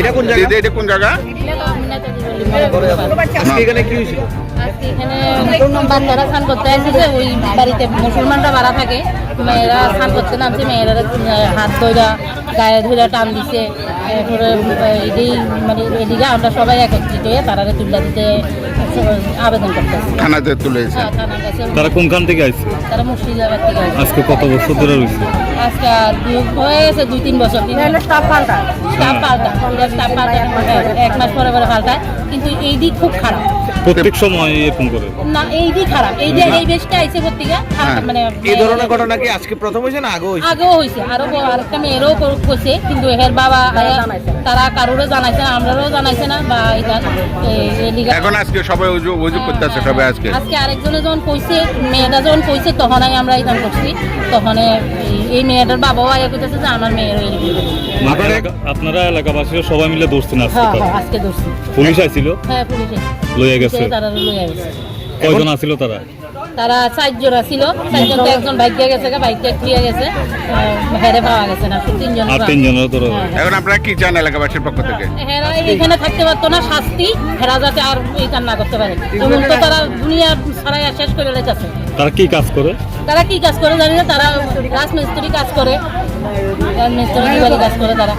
এটা কোন জায়গা? এটা কোন জায়গা? আজকে এখানে কি হয়েছিল? বাচ্চারা স্নান করতে আসছে ওই বাড়িতে মুসলমানরা বাড়া থাকে। মেয়েরা স্নান করতে নামছে মেয়েরা হাত ধরা গায়ে ধরে টান দিছে। এরপরে এদিকে মানে এদিকে আমরা সবাই একত্রিত হয়ে তারা তুল্লা দিতে আবেদন করতেছি। থানাতে তুলেছে হ্যাঁ, তারা কোনখান থেকে আসছে তারা মুর্শিদাবাদ থেকে আসছে। আজকে কত বছর ধরে রয়েছে? আজকে হয়ে গেছে দুই তিন বছর। স্টাফ পাল্টা। স্টাফ পাল্টা। স্টাফ পাল্টা। এক মাস পরে পরে পাল্টায় কিন্তু এই দিক খুব খারাপ। প্রত্যেক সময় এরকম করে। না এই দিক খারাপ। এই যে এই বেশটা আইছে পত্রিকা। মানে এই ধরনের ঘটনা কি আজকে প্রথম হয়েছে না আগে হয়েছে? আগেও হয়েছে। আরও আরেকটা মেয়েরও করছে। কিন্তু এর বাবা তারা কারোরও জানাইছে না আমরাও জানাইছে না বা এটা এ- এখন আজকে সবাই অভিযোগ অভিযোগ করতেছে সবাই আজকে। আজকে আরেকজনে যখন কইছে মেয়েটা যখন কইছে তখনই আমরা এটা করছি। তখন এই মেয়েটার বাবাও আয়া কইতেছে যে আমার মেয়ের এই আপনারা এলাকা- আপনারা এলাকাবাসীরা সবাই মিলে দৌড়ছেন আজকে হ্যাঁ? হ্যাঁ আজকে ধরছি পুলিশ আইছিল? হ্যাঁ পুলিশ লইয়া গেছে। তারা লইয়া গেছে। কয়জন আছিল তারা? তারা চারজন ছিল। চারজন তো একজন বাইক দিয়ে গেছে বাইক দিয়ে ফিরে গেছে। হেরে পাওয়া গেছে না তিনজন ধরো হ্যাঁ, এখন আপনারা কি চান এলাকাবাসীর পক্ষ থেকে? হেরা এখানে থাকতে পারতো না শাস্তি। হেরা যাতে আর এই কাজ না করতে পারে। এমন তো তারা দুনিয়া ছাড়াই আর শেষ করে লেগেছে তারা কি কাজ করে? তারা কি কাজ করে জানি না তারা রাজমিস্ত্রি কাজ করে। রাজমিস্ত্রি কাজ করে তারা।